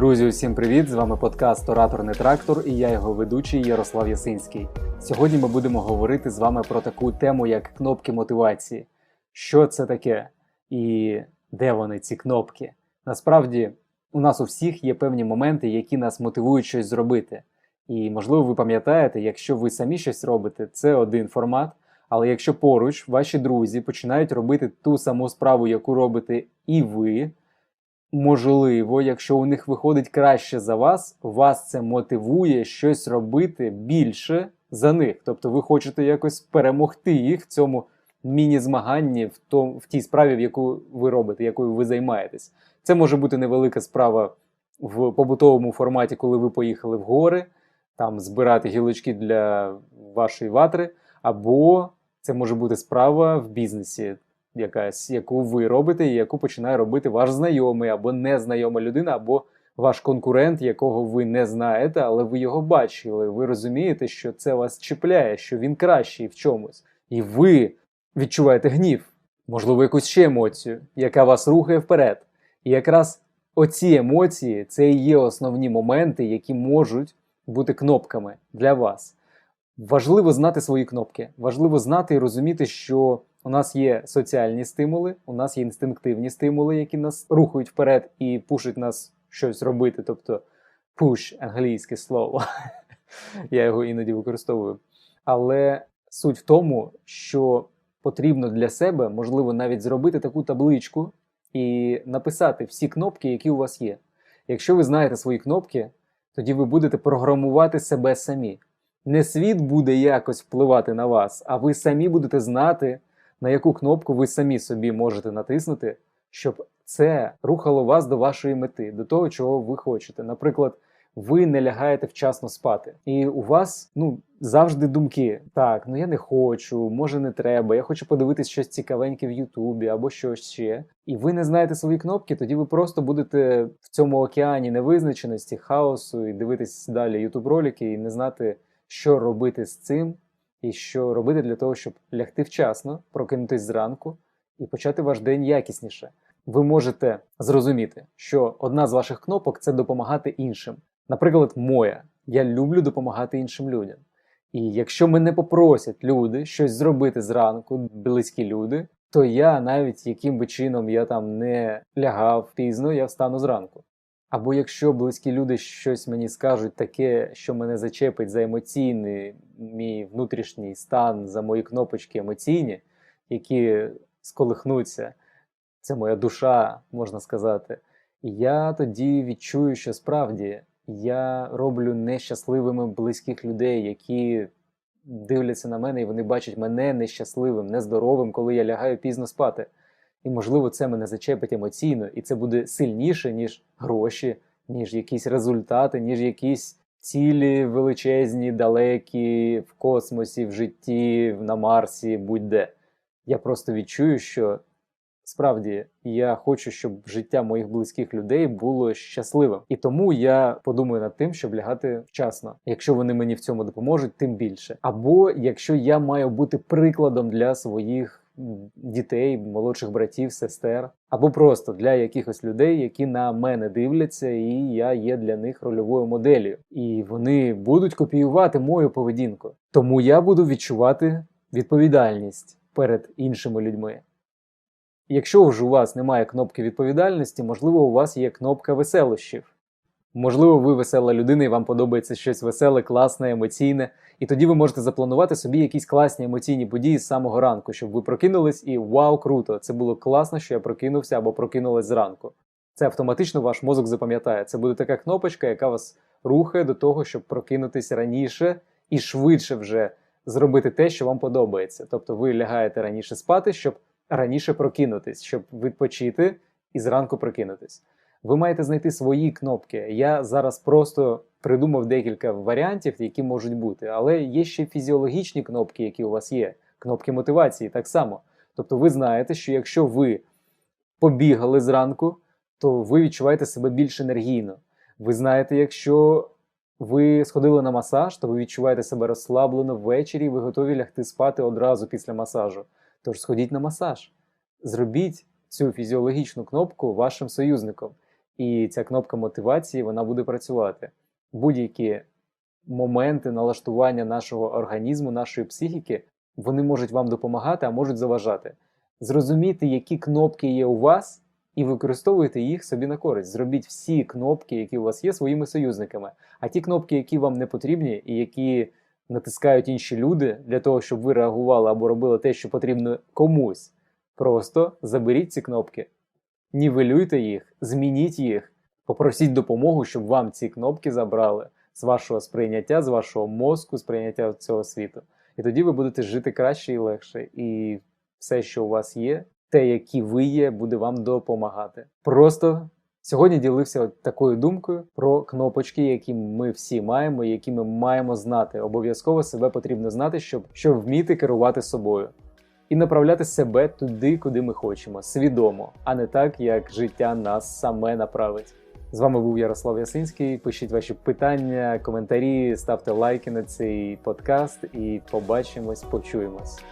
Друзі, усім привіт! З вами подкаст Ораторний трактор і я його ведучий Ярослав Ясинський. Сьогодні ми будемо говорити з вами про таку тему, як кнопки мотивації. Що це таке і де вони, ці кнопки? Насправді, у нас у всіх є певні моменти, які нас мотивують щось зробити. І, можливо, ви пам'ятаєте, якщо ви самі щось робите, це один формат. Але якщо поруч ваші друзі починають робити ту саму справу, яку робите і ви, можливо, якщо у них виходить краще за вас, вас це мотивує щось робити більше за них. Тобто ви хочете якось перемогти їх в цьому міні-змаганні, в, том, в тій справі, в яку ви робите, якою ви займаєтесь. Це може бути невелика справа в побутовому форматі, коли ви поїхали в гори, там збирати гілочки для вашої ватри, або це може бути справа в бізнесі, якась, яку ви робите, і яку починає робити ваш знайомий або незнайома людина, або ваш конкурент, якого ви не знаєте, але ви його бачили. Ви розумієте, що це вас чіпляє, що він кращий в чомусь. І ви відчуваєте гнів, можливо, якусь ще емоцію, яка вас рухає вперед. І якраз оці емоції це і є основні моменти, які можуть бути кнопками для вас. Важливо знати свої кнопки. Важливо знати і розуміти, що у нас є соціальні стимули, у нас є інстинктивні стимули, які нас рухають вперед і пушать нас щось робити. Тобто push – англійське слово. Я його іноді використовую. Але суть в тому, що потрібно для себе, можливо, навіть зробити таку табличку і написати всі кнопки, які у вас є. Якщо ви знаєте свої кнопки, тоді ви будете програмувати себе самі. Не світ буде якось впливати на вас, а ви самі будете знати, на яку кнопку ви самі собі можете натиснути, щоб це рухало вас до вашої мети, до того, чого ви хочете. Наприклад, ви не лягаєте вчасно спати, і у вас ну завжди думки: так, ну я не хочу, може не треба, я хочу подивитись щось цікавеньке в Ютубі або щось ще. І ви не знаєте свої кнопки, тоді ви просто будете в цьому океані невизначеності, хаосу і дивитись далі ютуб ролики і не знати, що робити з цим, і що робити для того, щоб лягти вчасно, прокинутись зранку і почати ваш день якісніше. Ви можете зрозуміти, що одна з ваших кнопок це допомагати іншим. Наприклад, моя. Я люблю допомагати іншим людям. І якщо мене попросять люди щось зробити зранку, близькі люди, то я навіть яким би чином я там не лягав пізно, я встану зранку. Або якщо близькі люди щось мені скажуть таке, що мене зачепить за емоційний мій внутрішній стан, за мої кнопочки емоційні, які сколихнуться, це моя душа, можна сказати, я тоді відчую, що справді я роблю нещасливими близьких людей, які дивляться на мене і вони бачать мене нещасливим, нездоровим, коли я лягаю пізно спати. І, можливо, це мене зачепить емоційно, і це буде сильніше, ніж гроші, ніж якісь результати, ніж якісь цілі величезні, далекі в космосі, в житті, на Марсі, будь-де. Я просто відчую, що справді я хочу, щоб життя моїх близьких людей було щасливим. І тому я подумаю над тим, щоб лягати вчасно. Якщо вони мені в цьому допоможуть, тим більше. Або якщо я маю бути прикладом для своїх дітей, молодших братів, сестер, або просто для якихось людей, які на мене дивляться, і я є для них рольовою моделлю. І вони будуть копіювати мою поведінку. Тому я буду відчувати відповідальність перед іншими людьми. Якщо ж у вас немає кнопки відповідальності, можливо, у вас є кнопка веселощів. Можливо, ви весела людина і вам подобається щось веселе, класне, емоційне, і тоді ви можете запланувати собі якісь класні емоційні події з самого ранку, щоб ви прокинулись і вау, круто! Це було класно, що я прокинувся або прокинулась зранку. Це автоматично ваш мозок запам'ятає. Це буде така кнопочка, яка вас рухає до того, щоб прокинутися раніше і швидше вже зробити те, що вам подобається. Тобто ви лягаєте раніше спати, щоб раніше прокинутись, щоб відпочити і зранку прокинутись. Ви маєте знайти свої кнопки. Я зараз просто придумав декілька варіантів, які можуть бути, але є ще фізіологічні кнопки, які у вас є, кнопки мотивації так само. Тобто, ви знаєте, що якщо ви побігали зранку, то ви відчуваєте себе більш енергійно. Ви знаєте, якщо ви сходили на масаж, то ви відчуваєте себе розслаблено ввечері, і ви готові лягти спати одразу після масажу. Тож сходіть на масаж, зробіть цю фізіологічну кнопку вашим союзником. і ця кнопка мотивації вона буде працювати. Будь-які моменти налаштування нашого організму, нашої психіки, вони можуть вам допомагати, а можуть заважати. Зрозуміти, які кнопки є у вас, і використовуйте їх собі на користь. Зробіть всі кнопки, які у вас є, своїми союзниками. А ті кнопки, які вам не потрібні, і які натискають інші люди для того, щоб ви реагували або робили те, що потрібно комусь, просто заберіть ці кнопки, нівелюйте їх, змініть їх, попросіть допомогу, щоб вам ці кнопки забрали з вашого сприйняття, з вашого мозку, сприйняття цього світу. І тоді ви будете жити краще і легше. І все, що у вас є, те, які ви є, буде вам допомагати. Просто сьогодні ділився такою думкою про кнопочки, які ми всі маємо, які ми маємо знати. Обов'язково себе потрібно знати, щоб, щоб вміти керувати собою. І направляти себе туди, куди ми хочемо, свідомо, а не так, як життя нас саме направить. З вами був Ярослав Ясинський. Пишіть ваші питання, коментарі, ставте лайки на цей подкаст і побачимось, почуємось.